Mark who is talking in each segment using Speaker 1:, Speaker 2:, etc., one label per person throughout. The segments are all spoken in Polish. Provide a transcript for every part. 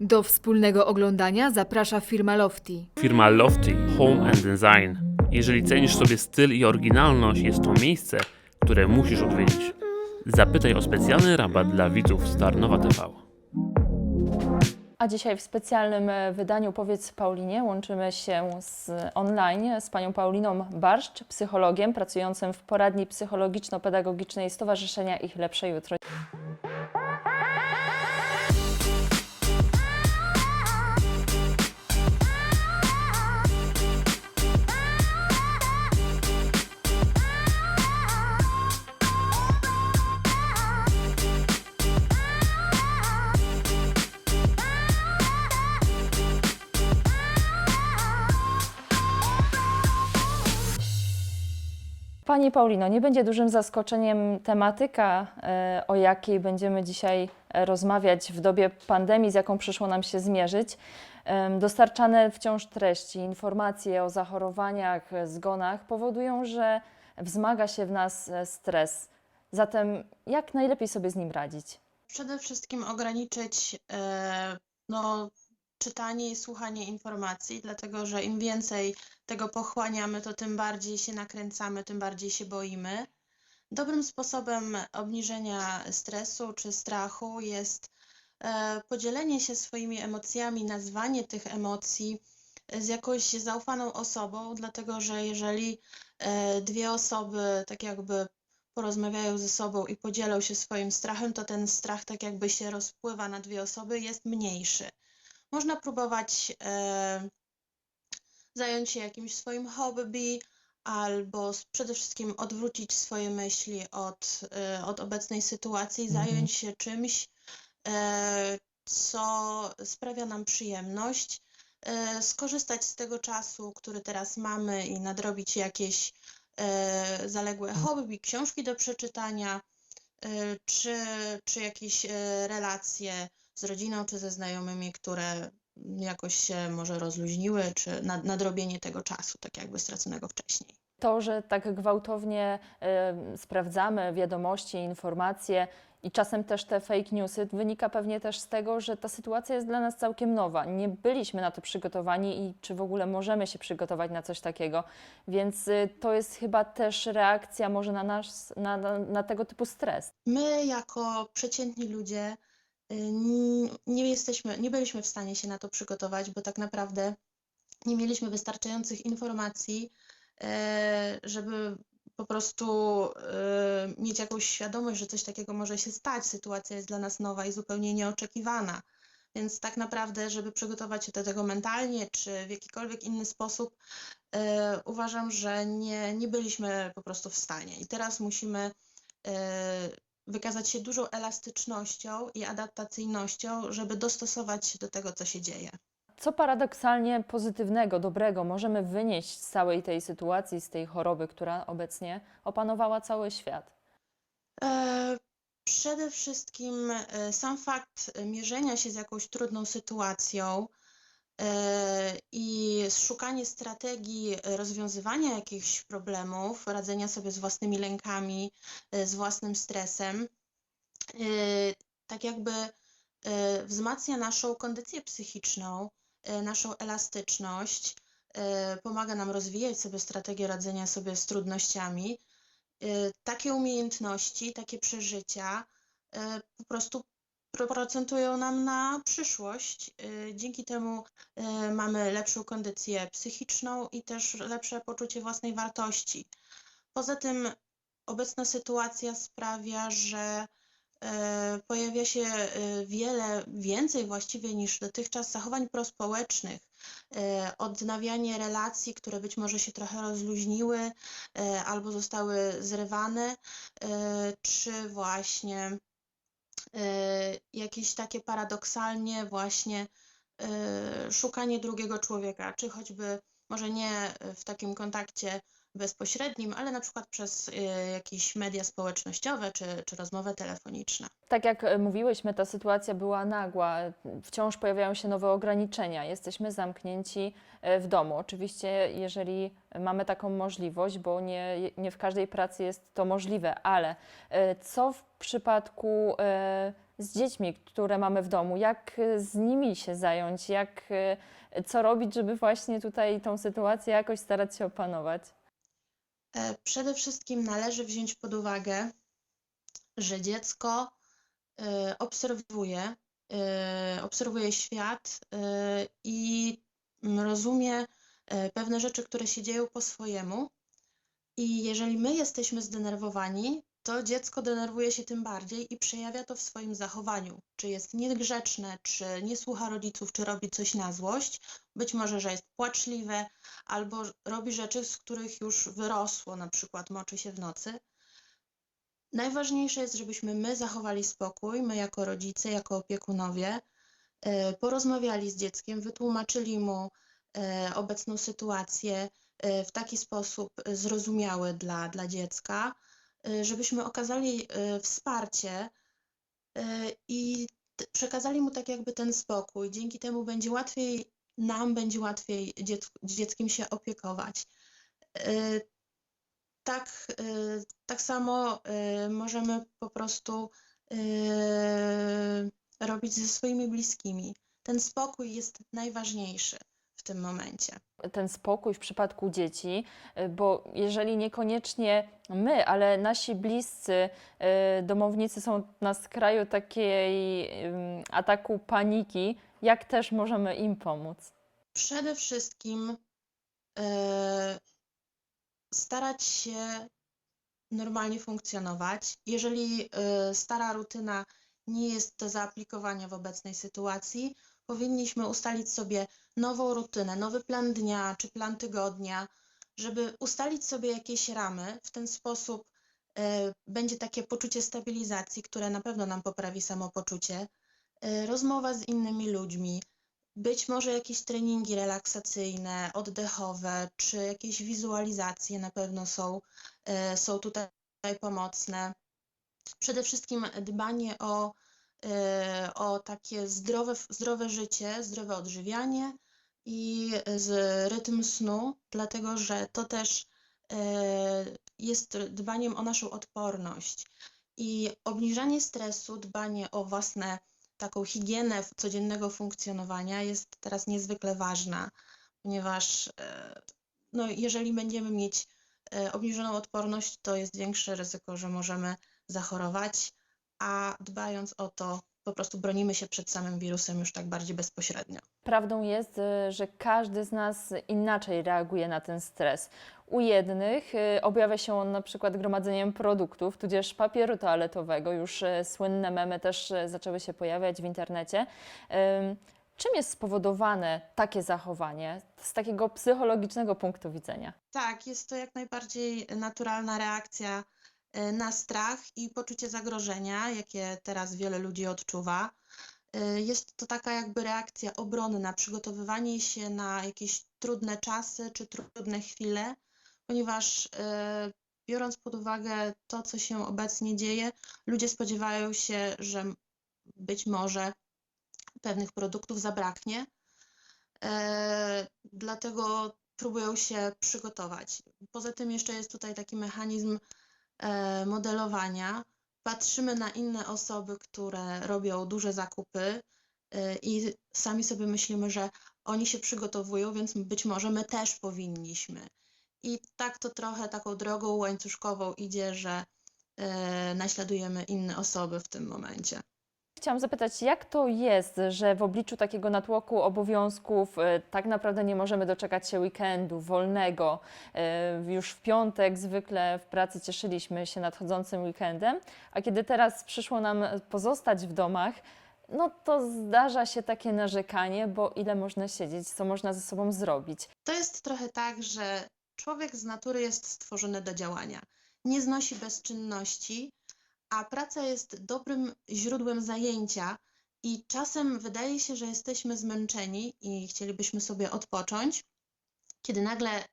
Speaker 1: Do wspólnego oglądania zaprasza firma Lofty.
Speaker 2: Firma Lofty Home and Design. Jeżeli cenisz sobie styl i oryginalność, jest to miejsce, które musisz odwiedzić. Zapytaj o specjalny rabat dla widzów Starnowa TV.
Speaker 3: A dzisiaj w specjalnym e, wydaniu Powiedz Paulinie łączymy się z online z panią Pauliną Barszcz, psychologiem pracującym w poradni psychologiczno-pedagogicznej Stowarzyszenia Ich Lepsze Jutro. Pani Paulino, nie będzie dużym zaskoczeniem tematyka, e, o jakiej będziemy dzisiaj e, rozmawiać w dobie pandemii, z jaką przyszło nam się zmierzyć. Dostarczane wciąż treści, informacje o zachorowaniach, e, zgonach powodują, że wzmaga się w nas stres. Zatem jak najlepiej sobie z nim radzić?
Speaker 4: Przede wszystkim ograniczyć no, czytanie i słuchanie informacji, dlatego że im więcej tego pochłaniamy, to tym bardziej się nakręcamy, tym bardziej się boimy. Dobrym sposobem obniżenia stresu czy strachu jest e, podzielenie się swoimi emocjami, nazwanie tych emocji z jakąś zaufaną osobą, dlatego że jeżeli e, dwie osoby tak jakby porozmawiają ze sobą i podzielą się swoim strachem, to ten strach tak jakby się rozpływa na dwie osoby, jest mniejszy. Można próbować e, zająć się jakimś swoim hobby, albo przede wszystkim odwrócić swoje myśli od, e, od obecnej sytuacji, zająć się czymś, e, co sprawia nam przyjemność, e, skorzystać z tego czasu, który teraz mamy i nadrobić jakieś e, zaległe hobby, książki do przeczytania, e, czy, czy jakieś relacje z rodziną, czy ze znajomymi, które jakoś się może rozluźniły, czy nad, nadrobienie tego czasu, tak jakby straconego wcześniej.
Speaker 3: To, że tak gwałtownie e, sprawdzamy wiadomości, informacje i czasem też te fake newsy, wynika pewnie też z tego, że ta sytuacja jest dla nas całkiem nowa. Nie byliśmy na to przygotowani i czy w ogóle możemy się przygotować na coś takiego. Więc y, to jest chyba też reakcja może na, nas, na, na, na tego typu stres.
Speaker 4: My jako przeciętni ludzie y, nie jesteśmy, nie byliśmy w stanie się na to przygotować, bo tak naprawdę nie mieliśmy wystarczających informacji, e, żeby po prostu e, mieć jakąś świadomość, że coś takiego może się stać. Sytuacja jest dla nas nowa i zupełnie nieoczekiwana. Więc tak naprawdę, żeby przygotować się do tego mentalnie czy w jakikolwiek inny sposób, uważam, że nie, nie byliśmy po prostu w stanie. I teraz musimy wykazać się dużą elastycznością i adaptacyjnością, żeby dostosować się do tego, co się dzieje.
Speaker 3: Co paradoksalnie pozytywnego, dobrego możemy wynieść z całej tej sytuacji, z tej choroby, która obecnie opanowała cały świat?
Speaker 4: E, Przede wszystkim e, sam fakt mierzenia się z jakąś trudną sytuacją i szukanie strategii rozwiązywania jakichś problemów, radzenia sobie z własnymi lękami, e, z własnym stresem, e, tak jakby e, wzmacnia naszą kondycję psychiczną, naszą elastyczność, pomaga nam rozwijać sobie strategię radzenia sobie z trudnościami takie umiejętności, takie przeżycia po prostu pro- procentują nam na przyszłość. Y, Dzięki temu y, mamy lepszą kondycję psychiczną i też lepsze poczucie własnej wartości. Poza tym obecna sytuacja sprawia, że e, pojawia się wiele więcej właściwie niż dotychczas zachowań prospołecznych, odnawianie relacji, które być może się trochę rozluźniły albo zostały zrywane, czy właśnie jakieś takie paradoksalnie właśnie e, szukanie drugiego człowieka, czy choćby może nie w takim kontakcie bezpośrednim, ale na przykład przez e, jakieś media społecznościowe czy, czy rozmowę telefoniczną.
Speaker 3: Tak jak e, mówiłyśmy, ta sytuacja była nagła. Wciąż pojawiają się nowe ograniczenia. Jesteśmy zamknięci e, w domu. Oczywiście, jeżeli mamy taką możliwość, bo nie, nie w każdej pracy jest to możliwe, ale co w przypadku z dziećmi, które mamy w domu? Jak y, z nimi się zająć? Jak, y, co robić, żeby właśnie tutaj tą sytuację jakoś starać się opanować?
Speaker 4: E, Przede wszystkim należy wziąć pod uwagę, że dziecko e, obserwuje, e, obserwuje świat i rozumie pewne rzeczy, które się dzieją po swojemu. I jeżeli my jesteśmy zdenerwowani, to dziecko denerwuje się tym bardziej i przejawia to w swoim zachowaniu. Czy jest niegrzeczne, czy nie słucha rodziców, czy robi coś na złość. Być może, że jest płaczliwe, albo robi rzeczy, z których już wyrosło, na przykład moczy się w nocy. Najważniejsze jest, żebyśmy my zachowali spokój, my jako rodzice, jako opiekunowie, e, porozmawiali z dzieckiem, wytłumaczyli mu e, obecną sytuację e, w taki sposób zrozumiały dla, dla dziecka, żebyśmy okazali wsparcie i przekazali mu tak jakby ten spokój. Dzięki temu będzie łatwiej, nam będzie łatwiej dziec- dzieckiem się opiekować. E, Tak, e, tak samo e, możemy po prostu robić ze swoimi bliskimi. Ten spokój jest najważniejszy tym momencie.
Speaker 3: ten spokój w przypadku dzieci, y, bo jeżeli niekoniecznie my, ale nasi bliscy y, domownicy są na skraju takiej ataku paniki, jak też możemy im pomóc?
Speaker 4: Przede wszystkim e, starać się normalnie funkcjonować. Jeżeli e, stara rutyna nie jest do zaaplikowania w obecnej sytuacji, powinniśmy ustalić sobie nową rutynę, nowy plan dnia czy plan tygodnia, żeby ustalić sobie jakieś ramy. W ten sposób e, będzie takie poczucie stabilizacji, które na pewno nam poprawi samopoczucie. E, Rozmowa z innymi ludźmi, być może jakieś treningi relaksacyjne, oddechowe, czy jakieś wizualizacje na pewno są, e, są tutaj pomocne. Przede wszystkim dbanie o, o takie zdrowe, zdrowe życie, zdrowe odżywianie i z rytm snu, dlatego że to też e, jest dbaniem o naszą odporność. I obniżanie stresu, dbanie o własne taką higienę codziennego funkcjonowania jest teraz niezwykle ważna, ponieważ e, no, jeżeli będziemy mieć e, obniżoną odporność, to jest większe ryzyko, że możemy zachorować, a dbając o to, po prostu bronimy się przed samym wirusem już tak bardziej bezpośrednio.
Speaker 3: Prawdą jest, y, że każdy z nas inaczej reaguje na ten stres. U jednych y, objawia się on na przykład gromadzeniem produktów, tudzież papieru toaletowego. Już y, słynne memy też zaczęły się pojawiać w internecie. Ym, Czym jest spowodowane takie zachowanie z takiego psychologicznego punktu widzenia?
Speaker 4: Tak, jest to jak najbardziej naturalna reakcja na strach i poczucie zagrożenia, jakie teraz wiele ludzi odczuwa. E, Jest to taka jakby reakcja obronna, przygotowywanie się na jakieś trudne czasy czy trudne chwile, ponieważ e, biorąc pod uwagę to, co się obecnie dzieje, ludzie spodziewają się, że być może pewnych produktów zabraknie. E, Dlatego próbują się przygotować. Poza tym jeszcze jest tutaj taki mechanizm e, modelowania. Patrzymy na inne osoby, które robią duże zakupy e, i sami sobie myślimy, że oni się przygotowują, więc być może my też powinniśmy. I tak to trochę taką drogą łańcuszkową idzie, że e, naśladujemy inne osoby w tym momencie.
Speaker 3: Chciałam zapytać, jak to jest, że w obliczu takiego natłoku obowiązków y, tak naprawdę nie możemy doczekać się weekendu, wolnego. Y, Już w piątek zwykle w pracy cieszyliśmy się nadchodzącym weekendem, a kiedy teraz przyszło nam pozostać w domach, no to zdarza się takie narzekanie, bo ile można siedzieć, co można ze sobą zrobić.
Speaker 4: To jest trochę tak, że człowiek z natury jest stworzony do działania. Nie znosi bezczynności, a praca jest dobrym źródłem zajęcia i czasem wydaje się, że jesteśmy zmęczeni i chcielibyśmy sobie odpocząć, kiedy nagle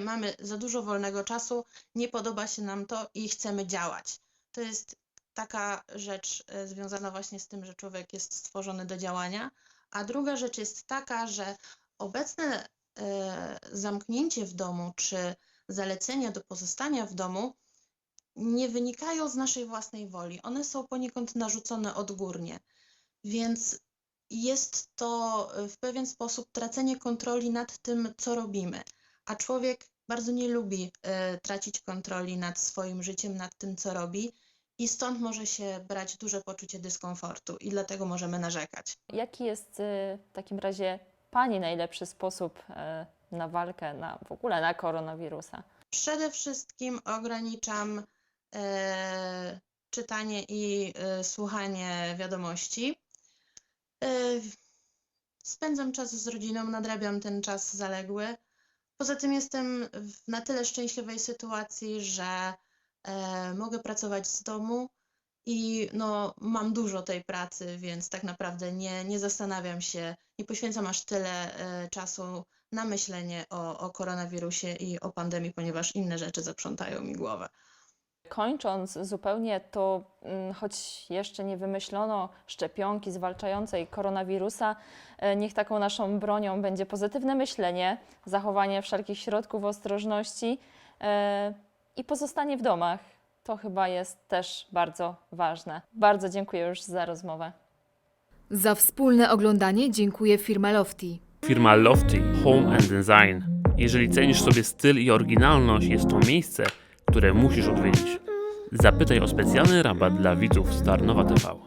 Speaker 4: mamy za dużo wolnego czasu, nie podoba się nam to i chcemy działać. To jest taka rzecz e, związana właśnie z tym, że człowiek jest stworzony do działania, a druga rzecz jest taka, że obecne e, zamknięcie w domu czy zalecenia do pozostania w domu nie wynikają z naszej własnej woli. One są poniekąd narzucone odgórnie. Więc jest to y, w pewien sposób tracenie kontroli nad tym, co robimy. A człowiek bardzo nie lubi y, tracić kontroli nad swoim życiem, nad tym, co robi. I stąd może się brać duże poczucie dyskomfortu i dlatego możemy narzekać.
Speaker 3: Jaki jest y, w takim razie Pani najlepszy sposób y, na walkę, na, w ogóle na koronawirusa?
Speaker 4: Przede wszystkim ograniczam e, czytanie i e, słuchanie wiadomości. E, spędzam czas z rodziną, nadrabiam ten czas zaległy. Poza tym jestem w na tyle szczęśliwej sytuacji, że e, mogę pracować z domu i no, mam dużo tej pracy, więc tak naprawdę nie, nie zastanawiam się, nie poświęcam aż tyle e, czasu na myślenie o, o koronawirusie i o pandemii, ponieważ inne rzeczy zaprzątają mi głowę.
Speaker 3: Kończąc zupełnie, to mm, choć jeszcze nie wymyślono szczepionki zwalczającej koronawirusa, e, niech taką naszą bronią będzie pozytywne myślenie, zachowanie wszelkich środków ostrożności e, i pozostanie w domach. To chyba jest też bardzo ważne. Bardzo dziękuję już za rozmowę.
Speaker 1: Za wspólne oglądanie dziękuję firma Lofty.
Speaker 2: Firma Lofty Home and Design. Jeżeli cenisz sobie styl i oryginalność, jest to miejsce, które musisz odwiedzić. Zapytaj o specjalny rabat dla widzów Starnowa TV.